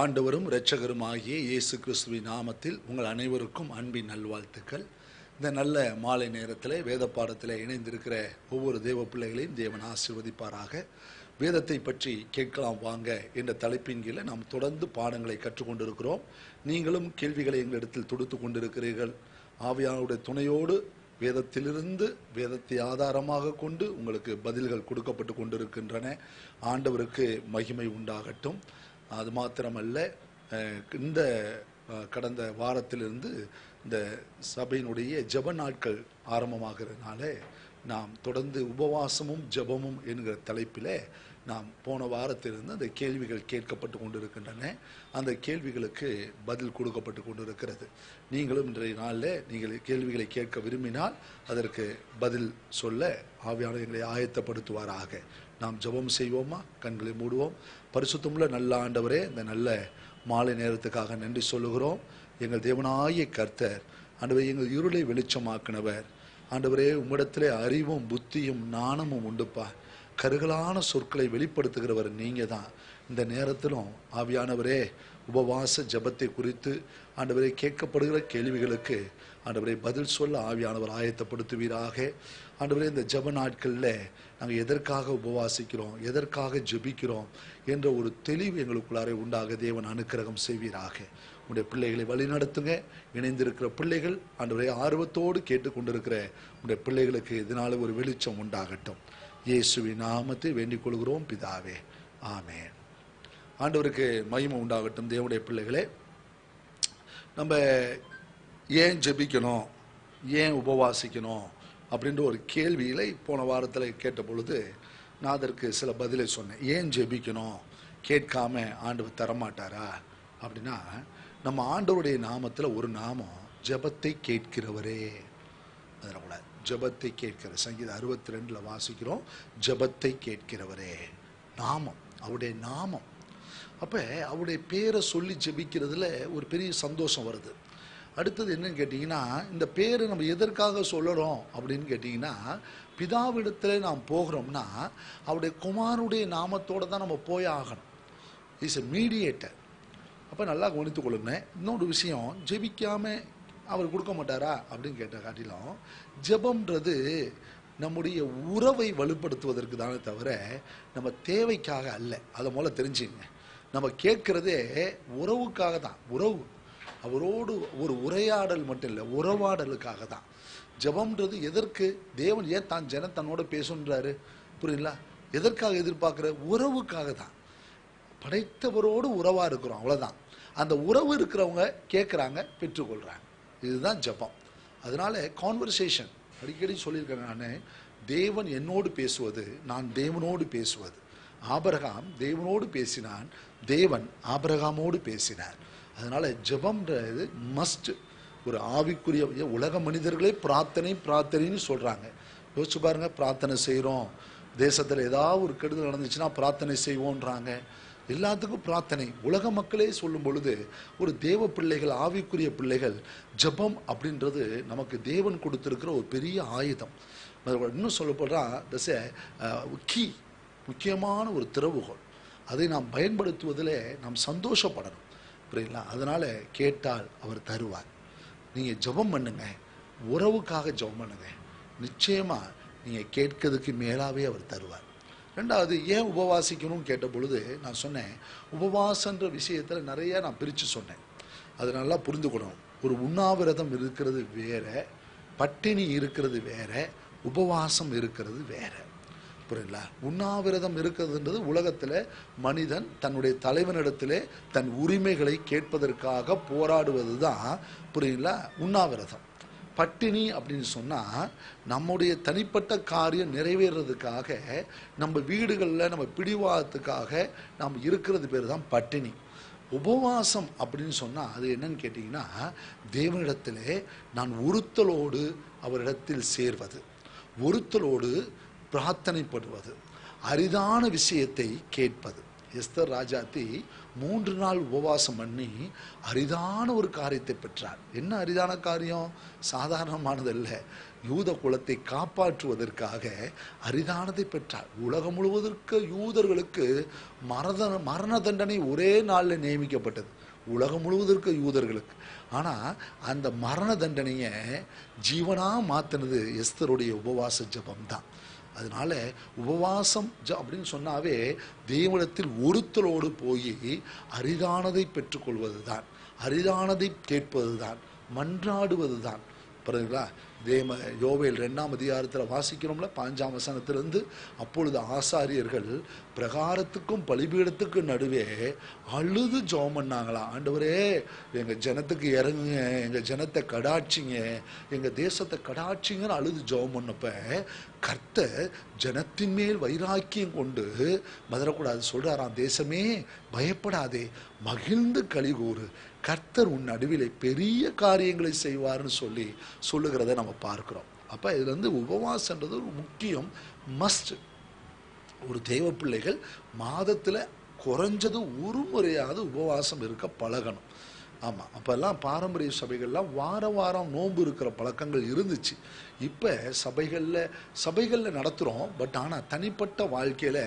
ஆண்டவரும் இரட்சகருமாகிய இயேசு கிறிஸ்துவின் நாமத்தில் உங்கள் அனைவருக்கும் அன்பின் நல்வாழ்த்துக்கள். இந்த நல்ல மாலை நேரத்தில் வேத பாடத்தில் இணைந்திருக்கிற ஒவ்வொரு தேவ பிள்ளைகளையும் தேவன் ஆசிர்வதிப்பாராக. வேதத்தை பற்றி கேட்கலாம் வாங்க என்ற தலைப்பின் கீழே நாம் தொடர்ந்து பாடங்களை கற்றுக்கொண்டிருக்கிறோம். நீங்களும் கேள்விகளை எங்களிடத்தில் தொடுத்து கொண்டிருக்கிறீர்கள். ஆவியானுடைய துணையோடு வேதத்திலிருந்து வேதத்தை ஆதாரமாக கொண்டு உங்களுக்கு பதில்கள் கொடுக்கப்பட்டு கொண்டிருக்கின்றன. ஆண்டவருக்கு மகிமை உண்டாகட்டும். அது மாத்திரமல்ல இந்த கடந்த வாரத்திலிருந்து இந்த சபையினுடைய ஜெப நாட்கள் ஆரம்பமாகிறதுனால நாம் தொடர்ந்து உபவாசமும் ஜெபமும் என்கிற தலைப்பில் நாம் போன வாரத்திலிருந்து அந்த கேள்விகள் கேட்கப்பட்டு கொண்டிருக்கின்றன. அந்த கேள்விகளுக்கு பதில் கொடுக்கப்பட்டு கொண்டிருக்கிறது. நீங்களும் இன்றைய நாளில் நீங்கள் கேள்விகளை கேட்க விரும்பினால் அதற்கு பதில் சொல்ல ஆவியானவர் எங்களை ஆயத்தப்படுத்துவாராக. நாம் ஜெபம் செய்வோமா? கண்களை மூடுவோம். பரிசுத்தமுள்ள நல்ல ஆண்டவரே இந்த நல்ல மாலை நேரத்துக்காக நன்றி சொல்லுகிறோம். எங்கள் தேவனாய கர்த்தர் ஆண்டவரே எங்கள் இருளை வெளிச்சமாக்கினவர். ஆண்டவரே உம்மிடத்திலே அறிவும் புத்தியும் நாணமும் உண்டுப்பா. கருகலான சொற்களை வெளிப்படுத்துகிறவர் நீங்கள் தான் இந்த நேரத்திலும் ஆவியானவரே உபவாச ஜெபத்தை குறித்து ஆண்டவரை கேட்கப்படுகிற கேள்விகளுக்கு ஆண்டவரை பதில் சொல்ல ஆவியானவர் ஆயத்தப்படுத்துவீராக. ஆண்டவரே இந்த ஜெப நாட்களில் நாங்கள் எதற்காக உபவாசிக்கிறோம் எதற்காக ஜபிக்கிறோம் என்ற ஒரு தெளிவு எங்களுக்குள்ளாரே உண்டாக தேவன் அனுக்கிரகம் செய்வீராக. உடைய பிள்ளைகளை வழிநடத்துங்க இணைந்திருக்கிற பிள்ளைகள் ஆண்டவரை ஆர்வத்தோடு கேட்டுக்கொண்டிருக்கிற உடைய பிள்ளைகளுக்கு இதனால ஒரு வெளிச்சம் உண்டாகட்டும். இயேசுவின் நாமத்தை வேண்டிக் கொள்கிறோம் பிதாவே. ஆமேன். ஆண்டவருக்கு மகிமை உண்டாகட்டும் தேவனுடைய பிள்ளைகளே. நம்ம ஏன் ஜெபிக்கணும்? ஏன் உபவாசிக்கணும்? அப்படின்ற ஒரு கேள்விகளை போன வாரத்தில் கேட்ட பொழுது நான் அதற்கு சில பதிலை சொன்னேன். ஏன் ஜெபிக்கணும்? கேட்காம ஆண்டவர் தரமாட்டாரா? அப்படின்னா நம்ம ஆண்டவருடைய நாமத்தில் ஒரு நாமம் ஜெபத்தை கேட்கிறவரே. அதில் கூட ஜெபத்தை கேட்கிற சங்கீதம் அறுபத்தி ரெண்டில் வாசிக்கிறோம் ஜெபத்தை கேட்கிறவரே. நாமம் அவருடைய நாமம். அப்போ அவருடைய பேரை சொல்லி ஜெபிக்கிறதுல ஒரு பெரிய சந்தோஷம் வருது. அடுத்தது என்னன்னு கேட்டிங்கன்னா இந்த பேரை நம்ம எதற்காக சொல்லணும் அப்படின்னு கேட்டிங்கன்னா பிதாவிடத்தில் நாம் போகிறோம்னா அவருடைய குமாருடைய நாமத்தோடு தான் நம்ம போய் ஆகணும். இஸ் எ மீடியேட்டர் அப்போ நல்லா கவனித்து கொள்ளுங்க இன்னொரு விஷயம் ஜெபிக்காமல் அவர் கொடுக்க மாட்டாரா அப்படின்னு கேட்ட காட்டிலும் ஜெபம்ன்றது நம்முடைய உறவை வலுப்படுத்துவதற்கு தானே தவிர நம்ம தேவைக்காக அல்ல. அதை மூலம் தெரிஞ்சுங்க. நம்ம கேட்கறதே உறவுக்காக தான் உறவு. அவரோடு ஒரு உரையாடல் மட்டும் இல்லை உறவாடலுக்காக தான் ஜெபம்ன்றது எதற்கு? தேவன் ஏன் தான் ஜன தன்னோட பேசுன்றாரு? புரியுங்களா எதற்காக எதிர்பார்க்குற? உறவுக்காக தான் படைத்தவரோடு உறவாக இருக்கிறோம் அவ்வளோதான் அந்த உறவு இருக்கிறவங்க கேட்குறாங்க பெற்றுக்கொள்கிறாங்க இதுதான் ஜெபம். அதனால கான்வர்சேஷன் அடிக்கடி சொல்லியிருக்கேன் நான் தேவன் என்னோடு பேசுவது நான் தேவனோடு பேசுவது. ஆபரகாம் தேவனோடு பேசினான். தேவன் ஆபரகாமோடு பேசினார். அதனால ஜெபம்ன்றது மஸ்ட் ஒரு ஆவிக்குரிய உலக மனிதர்களே பிரார்த்தனை பிரார்த்தனைன்னு சொல்றாங்க. யோசிச்சு பாருங்க பிரார்த்தனை செய்கிறோம் தேசத்தில் ஏதாவது ஒரு கெடுதல் நடந்துச்சுன்னா பிரார்த்தனை செய்வோன்றாங்க. எல்லாத்துக்கும் பிரார்த்தனை. உலக மக்களே சொல்லும் பொழுது ஒரு தேவ பிள்ளைகள் ஆவிக்குரிய பிள்ளைகள் ஜெபம் அப்படின்றது நமக்கு தேவன் கொடுத்துருக்கிற ஒரு பெரிய ஆயுதம். இன்னும் சொல்லப்படுறா தச கீ முக்கியமான ஒரு திறவுகோல் அதை நாம் பயன்படுத்துவதில் நாம் சந்தோஷப்படணும். புரியுங்களா அதனால் கேட்டால் அவர் தருவார். நீங்கள் ஜெபம் பண்ணுங்க. உறவுக்காக ஜெபம் பண்ணுங்க. நிச்சயமாக நீங்கள் கேட்கறதுக்கு மேலாகவே அவர் தருவார். ரெண்டாவது ஏன் உபவாசிக்கணும்னு கேட்ட பொழுது நான் சொன்னேன் உபவாசன்ற விஷயத்தில் நிறைய நான் பிரித்து சொன்னேன். அது நல்லா புரிந்துக்கணும். ஒரு உண்ணாவிரதம் இருக்கிறது வேற பட்டினி இருக்கிறது வேற உபவாசம் இருக்கிறது வேற. புரியுங்களா உண்ணாவிரதம் இருக்கிறதுன்றது உலகத்தில் மனிதன் தன்னுடைய தலைவனிடத்திலே தன் உரிமைகளை கேட்பதற்காக போராடுவது தான் புரியுங்களா உண்ணாவிரதம். பட்டினி அப்படின்னு சொன்னால் நம்முடைய தனிப்பட்ட காரியம் நிறைவேறதுக்காக நம்ம வீடுகளில் நம்ம பிடிவாதத்துக்காக நாம் இருக்கிறது பேர் தான் பட்டினி. உபவாசம் அப்படின்னு சொன்னால் அது என்னன்னு கேட்டிங்கன்னா தேவனிடத்திலே நான் உறுத்தலோடு அவரிடத்தில் சேர்வது. ஒருத்தலோடு பிரார்த்தனைப்படுவது அரிதான விஷயத்தை கேட்பது. எஸ்தர் ராஜாத்தி மூன்று நாள் உபவாசம் பண்ணி அரிதான ஒரு காரியத்தை பெற்றார். என்ன அரிதான காரியம்? சாதாரணமானதல்ல. யூத குலத்தை காப்பாற்றுவதற்காக அரிதானதை பெற்றார். உலகம் முழுவதற்கு யூதர்களுக்கு மரண மரண தண்டனை ஒரே நாளில் நியமிக்கப்பட்டது. உலகம் முழுவதற்கு யூதர்களுக்கு. ஆனால் அந்த மரண தண்டனையை ஜீவனாக மாற்றினது எஸ்தருடைய உபவாச ஜபம் தான் அதனால உபவாசம் ஜ அப்படின்னு சொன்னாவே தேவனத்தில் ஒருத்தலோடு போய் அரிதானதை பெற்றுக்கொள்வது தான் அரிதானதை கேட்பது தான் மன்றாடுவது தான் பாருங்களா தேம யோவேல் ரெண்டாம் அதிகாரத்தில் வாசிக்கிறோம்ல பாஞ்சாம் வசனத்திலிருந்து. அப்பொழுது ஆசாரியர்கள் பிரகாரத்துக்கும் பலிபீடத்துக்கும் நடுவே அழுது ஜெபம் பண்ணாங்களா? ஆண்டவரே எங்கள் ஜனத்துக்கு இறங்குங்க எங்கள் ஜனத்தை கடாட்சிங்க எங்கள் தேசத்தை கடாட்சிங்கன்னு அழுது ஜெபம் பண்ணப்ப கர்த்தர் ஜனத்தின் மேல் வைராக்கியம் கொண்டு மதரக்கூடாது சொல்றாராம் தேசமே பயப்படாதே மகிழ்ந்து கழிகூறு கர்த்தர் உன் நடுவிலே பெரிய காரியங்களை செய்வார்னு சொல்லி சொல்லுகிறத நம்ம பார்க்கிறோம். அப்போ இதுல இருந்து உபவாசன்றது ஒரு முக்கியம் மஸ்ட் ஒரு தெய்வ பிள்ளைகள் மாதத்தில் குறைஞ்சது ஒரு முறையாவது உபவாசம் இருக்க பழகணும். ஆமாம் அப்போல்லாம் பாரம்பரிய சபைகள்லாம் வார வாரம் நோன்பு இருக்கிற பழக்கங்கள் இருந்துச்சு. இப்போ சபைகளில் சபைகளில் நடத்துகிறோம் பட் ஆனால் தனிப்பட்ட வாழ்க்கையில்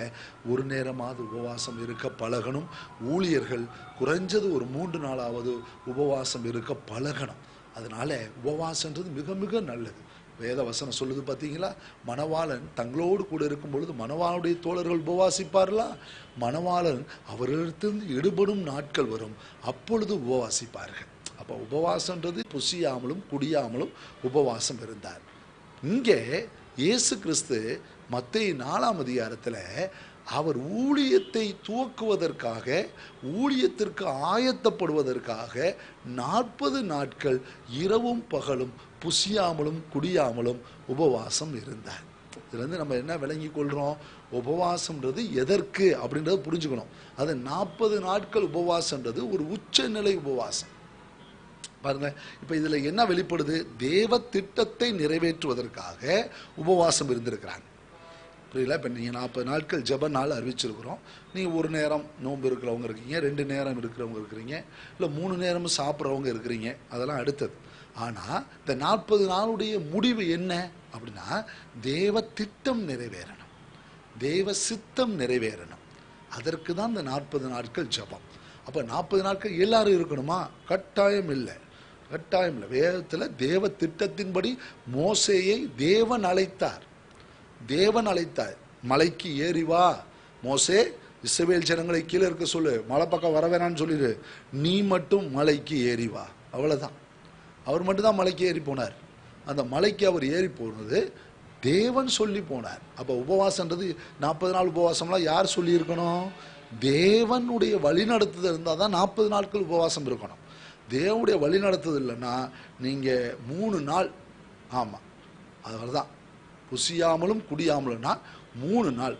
ஒரு நேரமாவது உபவாசம் இருக்க பழகணும். ஊழியர்கள் குறைஞ்சது ஒரு மூன்று நாளாவது உபவாசம் இருக்க பழகணும். அதனால உபவாசன்றது மிக மிக நல்லது. வேத வசனம் சொல்லுது பார்த்தீங்களா மணவாளன் தங்களோடு கூட இருக்கும் பொழுது மணவாளுடைய தோழர்கள் உபவாசிப்பார்களா? மணவாளன் அவரிடத்திலிருந்து எடுபடும் நாட்கள் வரும். அப்பொழுது உபவாசிப்பார்கள். அப்போ உபவாசன்றது புசியாமலும் குடியாமலும் உபவாசம் இருந்தார். இங்கே இயேசு கிறிஸ்து மத்திய நாலாம் அதிகாரத்தில் அவர் ஊழியத்தை துவக்குவதற்காக ஊழியத்திற்கு ஆயத்தப்படுவதற்காக நாற்பது நாட்கள் இரவும் பகலும் புசியாமலும் குடியாமலும் உபவாசம் இருந்தார். இதுலேருந்து நம்ம என்ன விளங்கி கொள்கிறோம் உபவாசம்ன்றது எதற்கு? அப்படின்றத புரிஞ்சுக்கணும். அது நாற்பது நாட்கள் உபவாசம்ன்றது ஒரு உச்சநிலை உபவாசம். பாருங்க இப்போ இதில் என்ன வெளிப்படுது? தேவ திட்டத்தை நிறைவேற்றுவதற்காக உபவாசம் இருந்திருக்கிறாங்க புரியல இப்போ நீங்கள் நாற்பது நாட்கள் ஜப நாள் அறிவிச்சிருக்கிறோம். நீங்கள் ஒரு நேரம் நோன்பு இருக்கிறவங்க இருக்கீங்க ரெண்டு நேரம் இருக்கிறவங்க இருக்கிறீங்க இல்லை மூணு நேரமும் சாப்பிட்றவங்க இருக்கிறீங்க. அதெல்லாம் அடுத்தது. ஆனால் இந்த நாற்பது நாளுடைய முடிவு என்ன? அப்படின்னா தேவ திட்டம் நிறைவேறணும். தேவ சித்தம் நிறைவேறணும். அதற்கு தான் இந்த நாற்பது நாட்கள் ஜெபம். அப்போ நாற்பது நாட்கள் எல்லாரும் இருக்கணுமா? கட்டாயம் இல்லை. கட்டாயம் இல்லை. வேதத்தில் தேவ திட்டத்தின்படி மோசையை தேவன் அழைத்தார். தேவன் அழைத்தார். மலைக்கு ஏறி வா. மோசே இஸ்ரவேல் ஜனங்களை கீழே இருக்க சொல்லு. மலை பக்கம் வர வேணான்னு சொல்லிடு. நீ மட்டும் மலைக்கு ஏறி வா. அவ்வளோதான் அவர் மட்டும்தான் மலைக்கு ஏறி போனார். அந்த மலைக்கு அவர் ஏறி போனது தேவன் சொல்லி போனார். அப்போ உபவாசன்றது நாற்பது நாள் உபவாசம்லாம் யார் சொல்லியிருக்கணும்? தேவனுடைய வழிநடத்துதல் இருந்தால் தான் நாற்பது நாட்கள் உபவாசம் இருக்கணும். தேவனுடைய வழிநடத்துதல் இல்லைன்னா நீங்கள் மூணு நாள் ஆமாம் அதனால தான் புசியாமலும் குடியாமலும்னா மூணு நாள்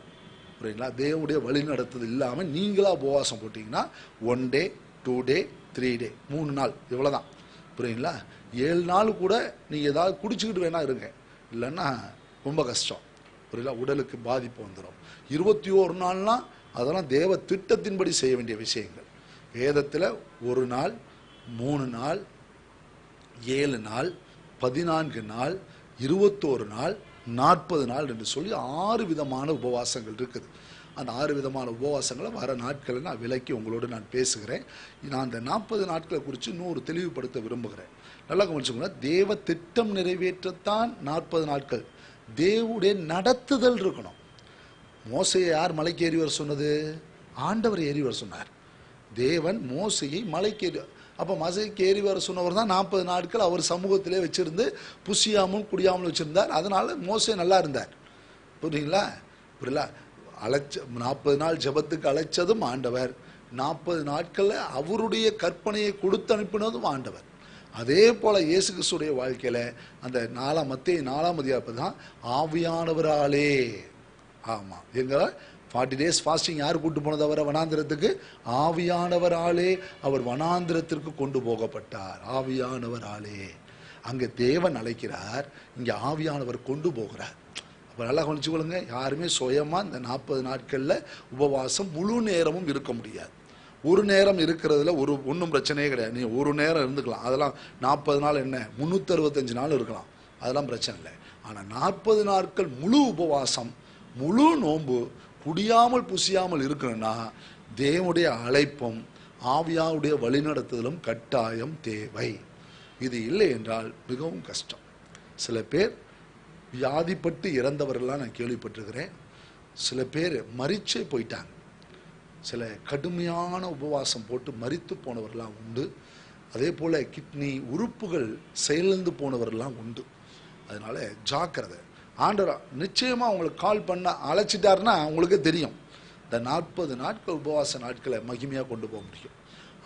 புரியுங்களா தேவனுடைய வழிநடத்துதல் இல்லாமல் நீங்களாக உபவாசம் போட்டிங்கன்னா one day two day three day மூணு நாள் இவ்வளோதான் புரியுங்களா? ஏழு நாள் கூட நீங்கள் ஏதாவது குடிச்சுக்கிட்டு வேணா இருங்க. இல்லைன்னா ரொம்ப கஷ்டம். புரியல உடலுக்கு பாதிப்பு வந்துடும் இருபத்தி ஓரு நாள்லாம் அதெல்லாம் தேவ திட்டத்தின்படி செய்ய வேண்டிய விஷயங்கள். வேதத்தில் ஒரு நாள் மூணு நாள் ஏழு நாள் பதினான்கு நாள் இருபத்தோரு நாள் நாற்பது நாள் என்று சொல்லி ஆறு விதமான உபவாசங்கள் இருக்குது. அந்த ஆறு விதமான உபவாசங்களை வர நாட்களை நான் விலக்கி உங்களோடு நான் பேசுகிறேன். நான் அந்த நாற்பது நாட்களை குறித்து நூறு தெளிவுபடுத்த விரும்புகிறேன். நல்லா கவனிச்சுக்கோங்க தேவ திட்டம் நிறைவேற்றத்தான் நாற்பது நாட்கள். தேவனுடைய நடத்துதல் இருக்கணும். மோசையை யார் மலைக்கு ஏறி வர சொன்னது? ஆண்டவர் ஏறி வர சொன்னார். தேவன் மோசையை மலைக்கு ஏறி அப்போ மசைக்கு ஏறி வர சொன்னவர் தான் நாற்பது நாட்கள் அவர் சமூகத்திலே வச்சிருந்து புசியாமல் குடியாமல் வச்சிருந்தார். அதனால மோசே நல்லா இருந்தார். புரியுங்களா புரியல அழைச்ச நாற்பது நாள் ஜெபத்துக்கு அழைச்சதும் ஆண்டவர். நாற்பது நாட்களில் அவருடைய கற்பனையை கொடுத்து அனுப்பினதும் ஆண்டவர். அதே போல இயேசு கிறிஸ்துடைய வாழ்க்கையில் அந்த நாலாம் மத்திய நாலாம் அதிகாரப்பு தான் ஆவியானவராலே. ஆமாம் எங்க ஃபார்ட்டி டேஸ் ஃபாஸ்டிங் யார் கூட்டு போனது அவரை? வனாந்திரத்துக்கு? ஆவியானவராலே அவர் வனாந்திரத்திற்கு கொண்டு போகப்பட்டார். ஆவியானவராலே. அங்கே தேவன் அழைக்கிறார். இங்கே ஆவியானவர் கொண்டு போகிறார். அப்போ நல்லா கவனிச்சுக்கொள்ளுங்க. யாருமே சுயமாக இந்த நாற்பது நாட்களில் உபவாசம் முழு நேரமும் இருக்க முடியாது. ஒரு நேரம் இருக்கிறதுல ஒரு ஒன்றும் பிரச்சனையே கிடையாது. நீ ஒரு நேரம் இருந்துக்கலாம். அதெல்லாம் நாற்பது நாள் என்ன? முந்நூற்றறுபத்தஞ்சு நாள் இருக்கலாம். அதெல்லாம் பிரச்சனை இல்லை. ஆனால் நாற்பது நாட்கள் முழு உபவாசம் முழு நோன்பு குடியாமல் புசியாமல் இருக்கணும்னா தேவனுடைய அழைப்பும் ஆவியாவுடைய வழிநடத்துதலும் கட்டாயம் தேவை. இது இல்லை என்றால் மிகவும் கஷ்டம். சில பேர் வியாதிப்பட்டு இறந்தவர்கள்லாம் நான் கேள்விப்பட்டிருக்கிறேன். சில பேர் மறிச்சே போயிட்டாங்க. சில கடுமையான உபவாசம் போட்டு மறித்து போனவர்கள்லாம் உண்டு. அதே போல் கிட்னி உறுப்புகள் செயலிழந்து போனவர்கள்லாம் உண்டு. அதனால ஜாக்கிரதை. ஆண்டரா நிச்சயமாக உங்களுக்கு கால் பண்ண அழைச்சிட்டாருன்னா அவங்களுக்கு தெரியும். இந்த நாற்பது நாட்கள் உபவாச நாட்களை மகிமையாக கொண்டு போக முடியும்.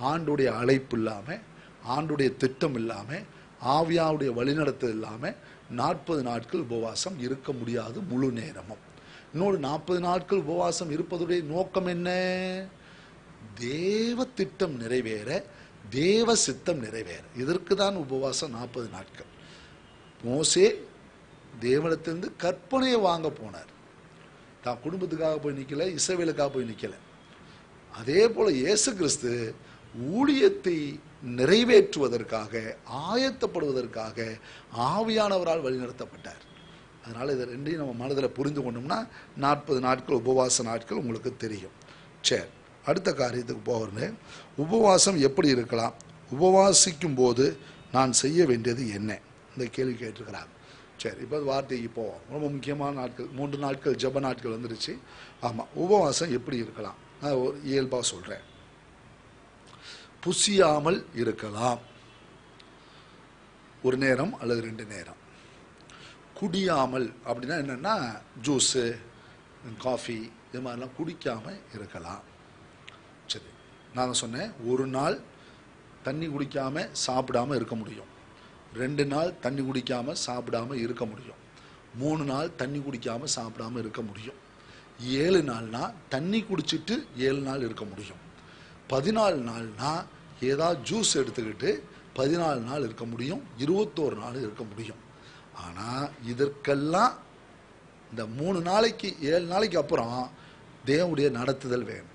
ஆண்டுடைய அழைப்பு இல்லாமல் ஆண்டுடைய திட்டம் இல்லாமல் ஆவியாவுடைய வழிநடத்தல் இல்லாமல் நாற்பது நாட்கள் உபவாசம் இருக்க முடியாது முழு நேரமும். இன்னொரு நாற்பது நாட்கள் உபவாசம் இருப்பதுடைய நோக்கம் என்ன? தேவ திட்டம் நிறைவேற தேவ சித்தம் நிறைவேற. இதற்கு தான் உபவாசம் நாற்பது நாட்கள். மோசே தேவனத்திலிருந்து கற்பனையை வாங்க போனார். தான் குடும்பத்துக்காக போய் நிற்கல இசைவேலுக்காக போய் நிற்கல அதே போல இயேசு கிறிஸ்து ஊழியத்தை நிறைவேற்றுவதற்காக ஆயத்தப்படுவதற்காக ஆவியானவரால் வழிநடத்தப்பட்டார். அதனால் இதை ரெண்டையும் நம்ம மனதில் புரிந்து கொண்டோம்னா நாற்பது நாட்கள் உபவாச நாட்கள் உங்களுக்கு தெரியும். சரி அடுத்த காரியத்துக்கு போகிறேன் உபவாசம் எப்படி இருக்கலாம்? உபவாசிக்கும் போது நான் செய்ய வேண்டியது என்ன? இந்த கேள்வி கேட்டிருக்கிறாங்க சரி இப்போ வார்த்தைக்கு போவோம். ரொம்ப முக்கியமான நாட்கள் மூன்று நாட்கள் ஜப நாட்கள் வந்துருச்சு. ஆமாம் உபவாசம் எப்படி இருக்கலாம்? நான் ஒரு இயல்பாக சொல்கிறேன் புசியாமல் இருக்கலாம். ஒரு நேரம் அல்லது ரெண்டு நேரம். குடியாமல் அப்படின்னா என்னென்னா ஜூஸு காஃபி இது மாதிரிலாம் குடிக்காமல் இருக்கலாம். சரி நான் சொன்னேன் ஒரு நாள் தண்ணி குடிக்காமல் சாப்பிடாம இருக்க முடியும். ரெண்டு நாள் தண்ணி குடிக்காமல் சாப்பிடாம இருக்க முடியும். மூணு நாள் தண்ணி குடிக்காமல் சாப்பிடாம இருக்க முடியும். ஏழு நாள்னா தண்ணி குடிச்சிட்டு ஏழு நாள் இருக்க முடியும். பதினாலு நாள்னா ஏதாவது ஜூஸ் எடுத்துக்கிட்டு பதினாலு நாள் இருக்க முடியும் இருபத்தோரு நாள் இருக்க முடியும். ஆனால் இதற்கெல்லாம் இந்த மூணு நாளைக்கு ஏழு நாளைக்கு அப்புறம் தேவனுடைய நடத்துதல் வேணும்.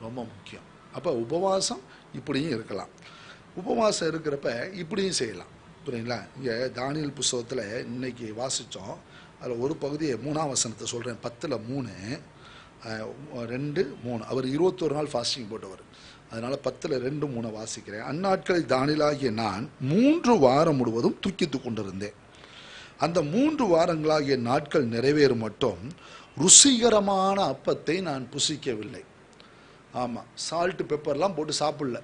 ரொம்ப முக்கியம். அப்போ உபவாசம் இப்படியும் இருக்கலாம். உபவாசம் இருக்கிறப்ப இப்படியும் செய்யலாம். புரியுங்களா இங்கே தானியல் புஸ்தகத்தில் இன்னைக்கு வாசித்தோம் அதில் ஒரு பகுதியை மூணாம் வசனத்தை சொல்கிறேன் பத்தில் மூணு. ரெண்டு மூணு. அவர் இருபத்தொரு நாள் ஃபாஸ்டிங் போட்டவர். அதனால் பத்தில் ரெண்டு மூணை வாசிக்கிறேன். அந்நாட்களில் தானிலாகிய நான் மூன்று வாரம் முழுவதும் துக்கித்து கொண்டிருந்தேன். அந்த மூன்று வாரங்களாகிய நாட்கள் நிறைவேறும் மட்டும் ருசிகரமான அப்பத்தை நான் புசிக்கவில்லை. ஆமாம் சால்ட்டு பெப்பர்லாம் போட்டு சாப்பிடல.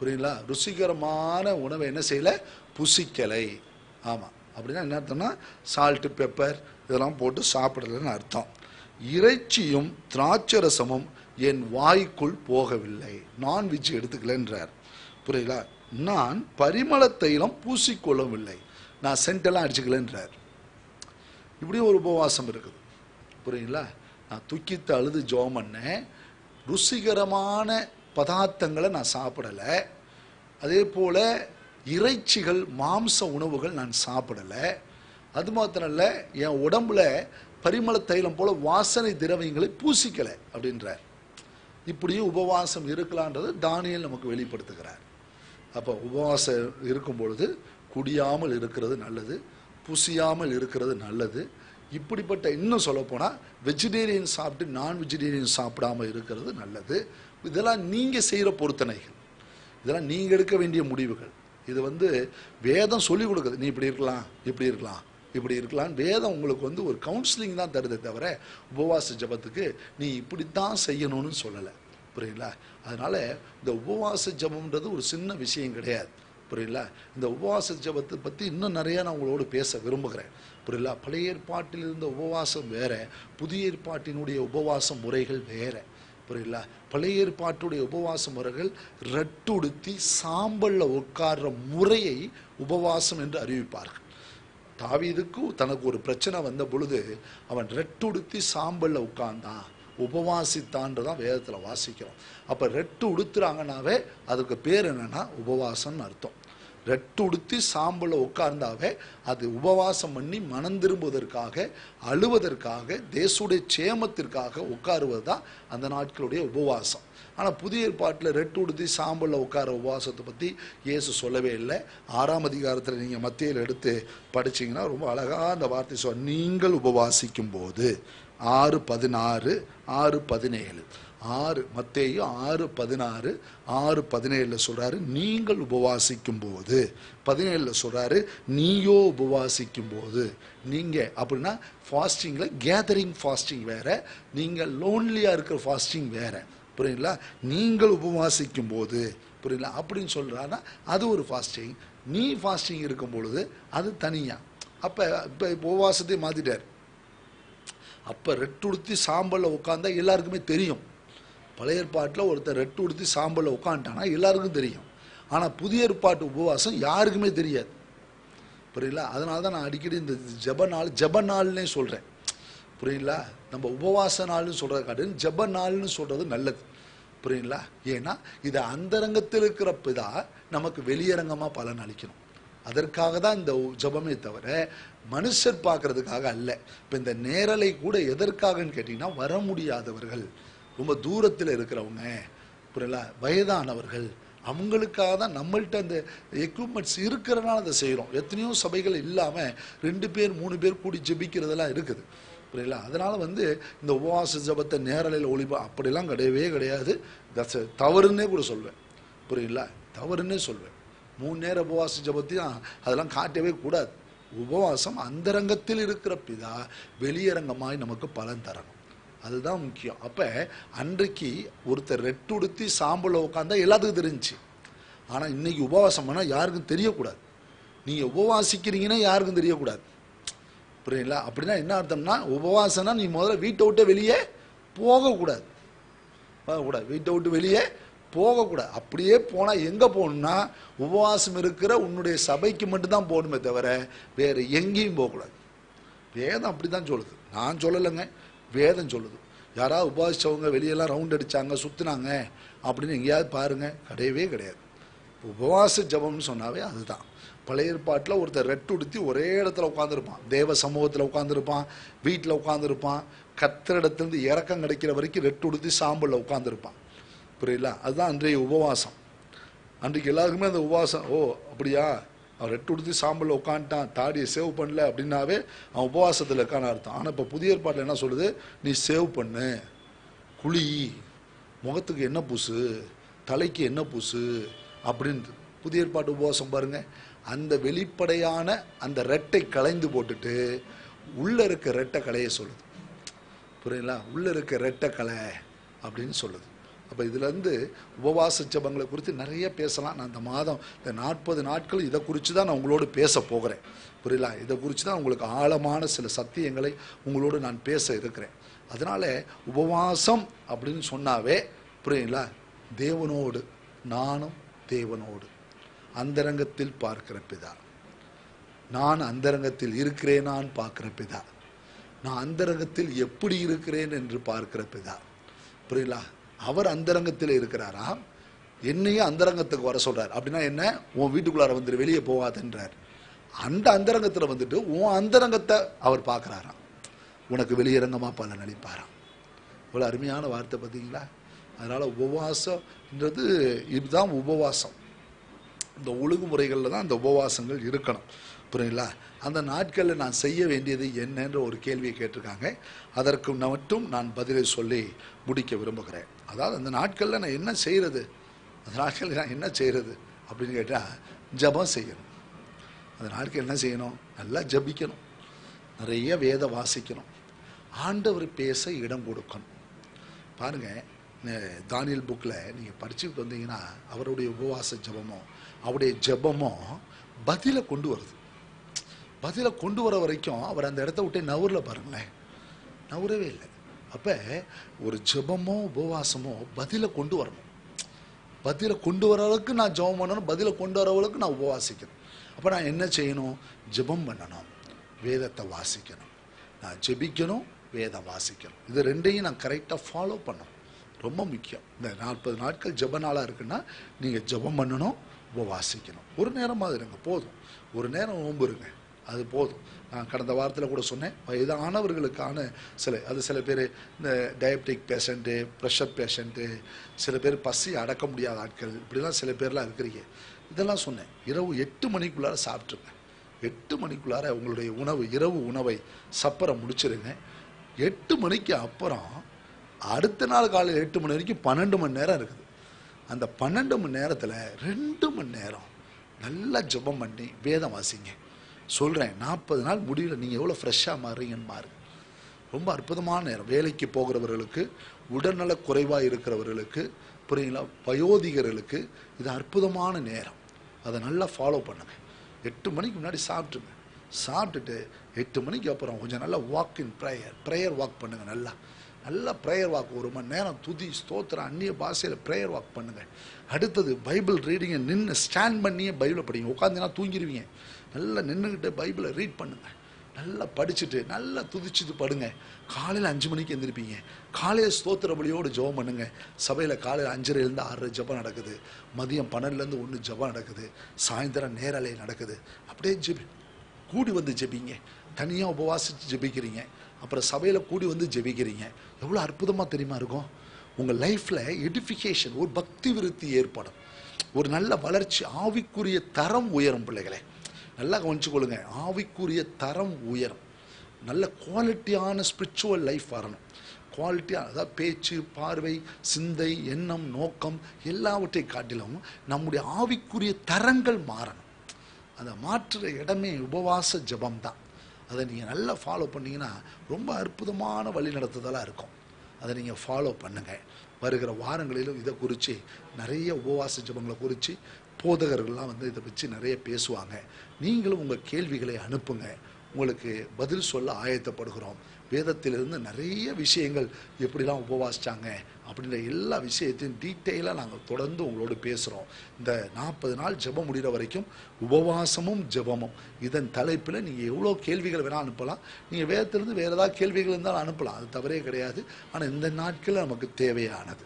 புரியுங்களா ருசிகரமான உணவை என்ன செய்யலை? புசிக்கலை. ஆமாம் அப்படின்னா என்ன அர்த்தம்னா சால்ட்டு பெப்பர் இதெல்லாம் போட்டு சாப்பிடலைன்னு அர்த்தம். இறைச்சியும் திராட்சரசமும் என் வாய்க்குள் போகவில்லை. நான்வெஜ் எடுத்துக்கலன்றார். புரியுங்களா நான் பரிமள தைலம் பூசிக்கொள்ளவில்லை. நான் சென்டெல்லாம் அடிச்சுக்கலன்றார். இப்படியும் ஒரு உபவாசம் இருக்குது. புரியுங்களா நான் துக்கித்து அழுது ஜோம் பண்ணேன். ருசிகரமான பதார்த்தங்களை நான் சாப்பிடலை. அதே போல் இறைச்சிகள் மாம்ச உணவுகள் நான் சாப்பிடலை. அது மாத்திரம் இல்லை என் உடம்புல பரிமள தைலம் போல வாசனை திரவியங்களை பூசிக்கலை அப்படின்றார். இப்படியும் உபவாசம் இருக்கலான்றது தானியல் நமக்கு வெளிப்படுத்துகிறார். அப்போ உபவாசம் இருக்கும் பொழுது குடியாமல் இருக்கிறது நல்லது புசியாமல் இருக்கிறது நல்லது. இப்படிப்பட்ட இன்னும் சொல்லப்போனால் வெஜிடேரியன் சாப்பிட்டு நான் வெஜிடேரியன் சாப்பிடாம இருக்கிறது நல்லது. இதெல்லாம் நீங்கள் செய்கிற பொருத்தனைகள். இதெல்லாம் நீங்கள் எடுக்க வேண்டிய முடிவுகள். இது வந்து வேதம் சொல்லி கொடுக்குது. நீ இப்படி இருக்கலாம் இப்படி இருக்கலாம். இப்படி இருக்கலாம். வேதம் உங்களுக்கு வந்து ஒரு கவுன்சிலிங் தான் தருதே தவிர உபவாச ஜபத்துக்கு நீ இப்படித்தான் செய்யணும்னு சொல்லலை. புரியுங்களா அதனால இந்த உபவாச ஜபம்ன்றது ஒரு சின்ன விஷயம் கிடையாது. புரியுங்களா இந்த உபவாச ஜபத்தை பற்றி இன்னும் நிறையா நான் உங்களோடு பேச விரும்புகிறேன். புரியலா பழைய ஏற்பாட்டில் இருந்த உபவாசம் வேற புதிய ஏற்பாட்டினுடைய உபவாச முறைகள் வேற. புரியல பழைய ஏற்பாட்டுடைய உபவாச முறைகள் ரட்டுடுத்தி சாம்பலில் உட்கார்ற முறையை உபவாசம் என்று அறிவிப்பார்கள். தாவீதுக்கு தனக்கு ஒரு பிரச்சனை வந்த பொழுது அவன் ரெட்டுடுத்தி சாம்பலில் உட்கார்ந்தான். உபவாசித்தான்றதான் வேதத்தில் வாசிக்கிறோம். அப்போ ரெட்டு உடுத்துறாங்கனாவே அதுக்கு பேர் என்னன்னா உபவாசம்னு அர்த்தம். ரெட்டு உடுத்தி உட்கார்ந்தாவே அது உபவாசம் பண்ணி மனம் திரும்புவதற்காக அழுவதற்காக தேசுடைய சேமத்திற்காக உட்காருவது தான் அந்த நாட்களுடைய உபவாசம். ஆனால் புதிய ஏற்பாட்டில் ரெட்டு உடுத்தி சாம்பலில் உட்கார உபவாசத்தை பற்றி இயேசு சொல்லவே இல்லை. ஆறாம் அதிகாரத்தில் நீங்கள் மத்தியில் எடுத்து படிச்சீங்கன்னா ரொம்ப அழகாக அந்த வார்த்தை சொல் நீங்கள் உபவாசிக்கும் போது ஆறு பதினாறு ஆறு பதினேழு. ஆறு மத்தேயும் ஆறு பதினாறு ஆறு பதினேழில் சொல்கிறாரு நீங்கள் உபவாசிக்கும் போது பதினேழில் சொல்கிறாரு நீயோ உபவாசிக்கும் போது நீங்கள் அப்படின்னா ஃபாஸ்டிங்கில் கேதரிங் ஃபாஸ்டிங் வேற நீங்கள் லோன்லியாக இருக்கிற ஃபாஸ்டிங் வேற. புரியுங்களா நீங்கள் உபவாசிக்கும் போது புரியுங்களா அப்படின்னு சொல்கிறான்னா அது ஒரு ஃபாஸ்டிங் நீ ஃபாஸ்டிங் இருக்கும் பொழுது அது தனியாக அப்போ இப்போ உபவாசத்தை மாற்றிட்டார் அப்போ ரெட்டு உடுத்தி சாம்பலில் உட்காந்தா எல்லாருக்குமே தெரியும். பழைய ஏற்பாட்டில் ஒருத்தர் ரெட்டு உடுத்தி சாம்பலில் உட்காந்துட்டானா எல்லாருக்கும் தெரியும். ஆனால் புதிய ஏற்பாட்டு உபவாசம் யாருக்குமே தெரியாது. புரியுங்களா அதனால தான் நான் அடிக்கடி இந்த ஜெப நாள் ஜெப நாள்னே சொல்கிறேன் புரியுங்களா நம்ம உபவாச நாள்னு சொல்கிறத காட்டிலும் ஜெப நாள்னு சொல்கிறது நல்லது. புரியுங்களா ஏன்னா இது அந்தரங்கத்தில் இருக்கிறப்ப தான் நமக்கு வெளியரங்கமாக பலன் அளிக்கணும். அதற்காக தான் இந்த ஜெபமே தவிர மனுஷர் பார்க்கறதுக்காக அல்ல. இப்போ இந்த நேரலை கூட எதற்காகன்னு கேட்டிங்கன்னா வர முடியாதவர்கள். ரொம்ப தூரத்தில் இருக்கிறவங்க புரியல வயதானவர்கள் அவங்களுக்காக தான் நம்மள்ட்ட அந்த எக்யூப்மெண்ட்ஸ் இருக்கிறனால அதை செய்கிறோம் எத்தனையோ சபைகள் இல்லாமல் ரெண்டு பேர் மூணு பேர் கூடி ஜெபிக்கிறதெல்லாம் இருக்குது. புரியல? அதனால் வந்து இந்த உபவாச ஜபத்தை நேரலையில் ஒளிபா அப்படிலாம் கிடையவே கிடையாது. தட்ஸ் தவறுன்னே கூட சொல்வேன். புரியுங்களா தவறுன்னே சொல்வேன். மூணு நேர உபவாச ஜபத்தையும் அதெல்லாம் காட்டவே கூடாது. உபவாசம் அந்தரங்கத்தில் இருக்கிற பிதா வெளியரங்கமாய் நமக்கு பலன் தரணும். அதுதான் முக்கியம். அப்போ அன்றைக்கு ஒருத்தர் ரெட்டு உடுத்தி சாம்பலில் உட்காந்தா எல்லாத்துக்கும் தெரிஞ்சுச்சு. ஆனால் இன்னைக்கு உபவாசம் பண்ணால் யாருக்கும் தெரியக்கூடாது. நீங்கள் உபவாசிக்கிறீங்கன்னா யாருக்கும் தெரியக்கூடாது. புரியுங்களா அப்படின்னா என்ன அர்த்தம்னா உபவாசம்னா நீ முதல்ல வீட்டை விட்டு வெளியே போகக்கூடாது. போகக்கூடாது. வீட்டை விட்டு வெளியே போகக்கூடாது. அப்படியே போனால் எங்கே போகணும்னா உபவாசம் இருக்கிற உன்னுடைய சபைக்கு மட்டும்தான் போகணுமே தவிர வேறு எங்கேயும் போகக்கூடாது. வேதம் அப்படி தான் சொல்லுது. நான் சொல்லலைங்க. வேதம் சொல்லுது. யாராவது உபவாசித்தவங்க வெளியெல்லாம் ரவுண்ட் அடிச்சாங்க சுற்றுனாங்க அப்படின்னு எங்கேயாவது பாருங்கள் கிடையவே கிடையாது. உபவாச ஜபம்னு சொன்னாவே அதுதான். பழைய ஏற்பாட்டில் ஒருத்தர் ரெட்டு உடுத்தி ஒரே இடத்துல உட்காந்துருப்பான் தேவ சமூகத்தில் உட்காந்துருப்பான் வீட்டில் உட்காந்துருப்பான் கத்திரிடத்துலேருந்து இறக்கம் கிடைக்கிற வரைக்கும் ரெட்டு உடுத்தி சாம்பலில் உட்காந்துருப்பான் புரியல? அதுதான் அன்றைய உபவாசம். அன்றைக்கு எல்லாருக்குமே அந்த உபவாசம் ஓ அப்படியா? அவன் ரெட்டு உடுத்தி சாம்பலில் உட்காந்துட்டான் தாடியை சேவ் பண்ணல அப்படின்னாவே அவன் உபவாசத்தில் இருக்கான அர்த்தம். ஆனால் இப்போ புதிய ஏற்பாட்டில் என்ன சொல்லுது? நீ சேவ் பண்ணு. குழி முகத்துக்கு என்ன பூசு? தலைக்கு என்ன பூசு? அப்படின்னு புதிய ஏற்பாட்டு உபவாசம் பாருங்க. அந்த வெளிப்படையான அந்த ரெட்டை களைந்து போட்டுட்டு உள்ளே இருக்க ரெட்டை கலையை சொல்லுது. புரியுங்களா உள்ளே இருக்க ரெட்டை கலை அப்படின்னு சொல்லுது. அப்போ இதுலேருந்து உபவாச ஜபங்களை குறித்து நிறைய பேசலாம். நான் இந்த மாதம் இந்த நாற்பது நாட்கள் இதை குறித்து தான் நான் உங்களோடு பேச போகிறேன். புரியல இதை குறித்து தான் உங்களுக்கு ஆழமான சில சத்தியங்களை உங்களோடு நான் பேச இருக்கிறேன். அதனால் உபவாசம் அப்படின்னு சொன்னாவே புரியுங்களா தேவனோடு நானும் தேவனோடு அந்தரங்கத்தில் பார்க்கிற பிதா. நான் அந்தரங்கத்தில் இருக்கிறேனான்னு பார்க்குற பிதா. நான் அந்தரங்கத்தில் எப்படி இருக்கிறேன் என்று பார்க்கிற பிதா. புரியலா அவர் அந்தரங்கத்தில் இருக்கிறாரா? என்னையும் அந்தரங்கத்துக்கு வர சொல்றார். அப்படின்னா என்ன? உன் வீட்டுக்குள்ளார வந்துட்டு வெளியே போகாதுன்றார். அந்த அந்தரங்கத்தில் வந்துட்டு உன் அந்தரங்கத்தை அவர் பார்க்குறாராம். உனக்கு வெளியரங்கமாக பலன் அளிப்பாராம். இவ்வளோ அருமையான வார்த்தை பார்த்தீங்களா? அதனால் உபவாசம்ன்றது இதுதான் உபவாசம். இந்த ஒழுங்குமுறைகளில் தான் அந்த உபவாசங்கள் இருக்கணும். புரியுங்களா அந்த நாட்களில் நான் செய்ய வேண்டியது என்னன்ற ஒரு கேள்வியை கேட்டிருக்காங்க. அதற்கு மட்டும் நான் பதிலை சொல்லி முடிக்க விரும்புகிறேன். அதாவது அந்த நாட்களில் நான் என்ன செய்கிறது அந்த நாட்களில் நான் என்ன செய்கிறது அப்படின்னு கேட்டால் ஜபம் செய்யணும். அந்த நாட்கள் என்ன செய்யணும்? நல்லா ஜபிக்கணும். நிறைய வேத வாசிக்கணும். ஆண்டவர் பேச இடம் கொடுக்கணும். பாருங்க தானியல் புக்கில் நீங்கள் படிச்சுட்டு வந்தீங்கன்னா அவருடைய உபவாச ஜபமோ அவருடைய ஜபமோ பதிலை கொண்டு வருது. பதிலை கொண்டு வர வரைக்கும் அவர் அந்த இடத்த விட்டு நவுறல பாருங்களேன். நவுறவே இல்லை. அப்போ ஒரு ஜெபமோ உபவாசமோ பதிலை கொண்டு வரணும். பதிலை கொண்டு வர அளவுக்கு நான் ஜெபம் பண்ணணும் பதிலை கொண்டு வர அளவுக்கு நான் உபவாசிக்கணும். அப்போ நான் என்ன செய்யணும்? ஜெபம் பண்ணணும். வேதத்தை வாசிக்கணும். நான் ஜெபிக்கணும் வேதம் வாசிக்கணும். இது ரெண்டையும் நான் கரெக்டாக ஃபாலோ பண்ணணும். ரொம்ப முக்கியம். இந்த நாற்பது நாட்கள் ஜெப நாளாக இருக்குன்னா நீங்கள் ஜெபம் பண்ணணும் உபவாசிக்கணும். ஒரு நேரமாக இருங்க போதும். ஒரு நேரம் நோன்பு இருங்க அது போதும். நான் கடந்த வாரத்தில் கூட சொன்னேன் வயதானவர்களுக்கான சில அது சில பேர் இந்த டயபெட்டிக் பேஷண்ட்டு ப்ரெஷர் பேஷண்ட்டு சில பேர் பசி அடக்க முடியாத ஆட்கள் இப்படிலாம் சில பேர்லாம் இருக்கிறீங்க. இதெல்லாம் சொன்னேன். இரவு எட்டு மணிக்குள்ளார சாப்பிட்ருங்க எட்டு மணிக்குள்ளார உங்களுடைய உணவு இரவு உணவை சப்பரை முடிச்சிருங்க. எட்டு மணிக்கு அப்புறம் அடுத்த நாள் காலையில் எட்டு மணி வரைக்கும் பன்னெண்டு மணி நேரம் இருக்குது. அந்த பன்னெண்டு மணி நேரத்தில் ரெண்டு மணி நேரம் நல்லா ஜெபம் பண்ணி வேதம் வாசிங்க. சொல்கிறேன் நாற்பது நாள் முடிவில் நீங்கள் எவ்வளோ ஃப்ரெஷ்ஷாக மாறுறீங்கன்னு மாறு. ரொம்ப அற்புதமான நேரம். வேலைக்கு போகிறவர்களுக்கு உடல்நல குறைவாக இருக்கிறவர்களுக்கு புரியுங்களா? வயோதிகர்களுக்கு இது அற்புதமான நேரம். அதை நல்லா ஃபாலோ பண்ணுங்கள் எட்டு மணிக்கு முன்னாடி சாப்பிட்டுங்க சாப்பிட்டுட்டு எட்டு மணிக்கு அப்புறம் கொஞ்சம் நல்லா walk in prayer prayer walk பண்ணுங்கள் நல்லா. நல்லா ப்ரேயர் வாக் ஒரு மணி நேரம் துதி ஸ்தோத்திரம் அந்நிய பாஷையில் ப்ரேயர் வாக் பண்ணுங்கள் அடுத்தது பைபிள் ரீடிங்கை நின்று ஸ்டாண்ட் பண்ணியே பைபிளை படிங்க. உட்காந்துனா தூங்கிடுவீங்க நல்லா நின்றுக்கிட்டு பைபிளை ரீட் பண்ணுங்க. நல்லா படிச்சுட்டு நல்லா துதிச்சுட்டு படுங்க. காலையில் அஞ்சு மணிக்கு எழுந்திருப்பீங்க காலையில் ஸ்தோத்திர பலியோடு ஜெபம் பண்ணுங்க. சபையில் காலையில் அஞ்சரைலேருந்து ஆறரை ஜெபம் நடக்குது. மதியம் பன்னெண்டுலேருந்து ஒன்று ஜெபம் நடக்குது. சாயந்தரம் நேரலை நடக்குது. அப்படியே ஜெபி கூடி வந்து ஜெபிங்க. தனியாக உபவாசித்து ஜெபிக்கிறீங்க. அப்புறம் சபையில் கூடி வந்து ஜெபிக்கிறீங்க. எவ்வளோ அற்புதமாக தெரியுமா இருக்கும்? உங்கள் லைஃப்பில் எடிஃபிகேஷன் ஒரு பக்தி விருத்தி ஏற்படும். ஒரு நல்ல வளர்ச்சி ஆவிக்குரிய தரம் உயரும் பிள்ளைகளை. நல்லா கவனிச்சுக்கொள்ளுங்க. ஆவிக்குரிய தரம் உயரும். நல்ல குவாலிட்டியான ஸ்பிரிச்சுவல் லைஃப் வரணும். குவாலிட்டியாக அதாவது பேச்சு பார்வை சிந்தை எண்ணம் நோக்கம் எல்லாவற்றை காட்டிலும் நம்முடைய ஆவிக்குரிய தரங்கள் மாறணும். அதை மாற்றுற இடமே உபவாச ஜெபம் தான் அதை நீங்கள் நல்லா ஃபாலோ பண்ணிங்கன்னா ரொம்ப அற்புதமான வழி நடத்துதலாக இருக்கும். அதை நீங்கள் ஃபாலோ பண்ணுங்கள் வருகிற வாரங்களிலும் இதை குறித்து நிறைய உபவாச ஜெபங்களை குறித்து போதகர்கள்லாம் வந்து இதை வச்சு நிறைய பேசுவாங்க. நீங்களும் உங்கள் கேள்விகளை அனுப்புங்க. உங்களுக்கு பதில் சொல்ல ஆயத்தப்படுகிறோம். வேதத்திலிருந்து நிறைய விஷயங்கள் எப்படிலாம் உபவாசித்தாங்க அப்படின்ற எல்லா விஷயத்தையும் டீட்டெயிலாக நாங்கள் தொடர்ந்து உங்களோடு பேசுகிறோம் இந்த நாற்பது நாள் ஜெபம் முடிகிற வரைக்கும் உபவாசமும் ஜெபமும். இதன் தலைப்பில் நீங்கள் எவ்வளோ கேள்விகள் வேணால் அனுப்பலாம். நீங்கள் வேதத்திலிருந்து வேறு ஏதாவது கேள்விகள் இருந்தாலும் அனுப்பலாம். அது தவறே கிடையாது. ஆனால் இந்த நாட்களில் நமக்கு தேவையானது.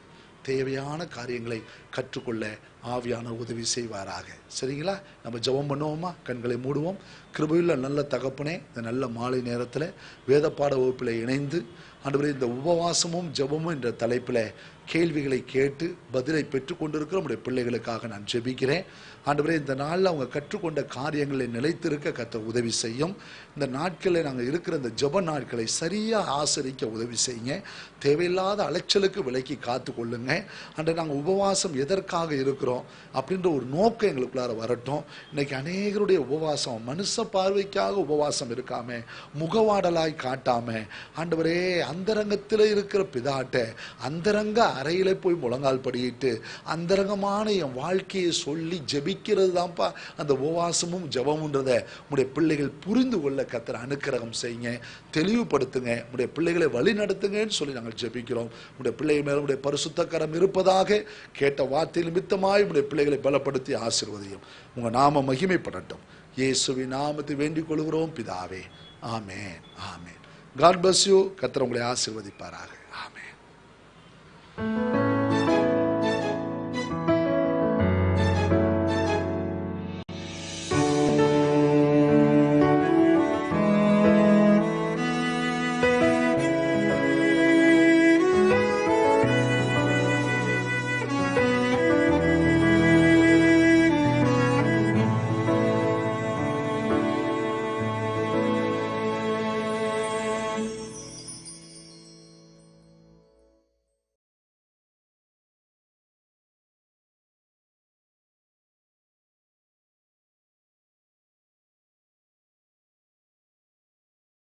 தேவையான காரியங்களை கற்றுக்கொள்ள ஆவியான உதவி செய்வாராக. சரிங்களா? நம்ம ஜெபம் பண்ணுவோமா? கண்களை மூடுவோம். கிருபையுள்ள நல்ல தகப்பனே இந்த நல்ல மாலை நேரத்தில் வேதப்பாட வகுப்பில் இணைந்து அன்றுபடி இந்த உபவாசமும் ஜெபமும் என்ற தலைப்பில் கேள்விகளை கேட்டு பதிலை பெற்றுக்கொண்டிருக்கிற நம்முடைய பிள்ளைகளுக்காக நான் ஜெபிக்கிறேன். ஆண்டவரே இந்த நாளில் அவங்க கற்றுக்கொண்ட காரியங்களை நிலைத்திருக்க கத்த உதவி செய்யும். இந்த நாட்களில் நாங்கள் இருக்கிற இந்த ஜெப நாட்களை சரியாக ஆசரிக்க உதவி செய்யுங்க. தேவையில்லாத அலைச்சலுக்கு விலக்கி காத்து கொள்ளுங்க. அன்று நாங்கள் உபவாசம் எதற்காக இருக்கிறோம் அப்படின்ற ஒரு நோக்கம் எங்களுக்குள்ளார வரட்டும். இன்னைக்கு அநேகருடைய உபவாசம் மனுஷ பார்வைக்காக உபவாசம் இருக்காம முகவாடலாய் காட்டாம ஆண்டவரே அந்தரங்கத்தில் இருக்கிற பிதாட்ட அந்தரங்க அறையில போய் முழங்கால் படியிட்டு அந்தரங்கமான என் வாழ்க்கையை சொல்லி ஜெபிக்கிறது தான்ப்பா அந்த உபவாசமும் ஜபமுன்றத உடைய பிள்ளைகள் புரிந்து கொள்ள கத்திர அனுக்கிரகம் செய்யுங்க. தெளிவுபடுத்துங்க. உடைய பிள்ளைகளை வழி நடத்துங்கன்னு சொல்லி நாங்கள் ஜெபிக்கிறோம். உடைய பிள்ளைகள் மேல உடைய பரிசுத்தக்கரம் இருப்பதாக கேட்ட வார்த்தை நிமித்தமாய் உடைய பிள்ளைகளை பலப்படுத்தி ஆசிர்வதியும். உங்க நாம மகிமைப்படட்டும். இயேசுவின் நாமத்தை வேண்டிக் கொள்கிறோம். பிதாவே ஆமே ஆமென். காட் பஸ் யூ கத்திர உங்களை ஆசிர்வதிப்பாராக. ஆமென்.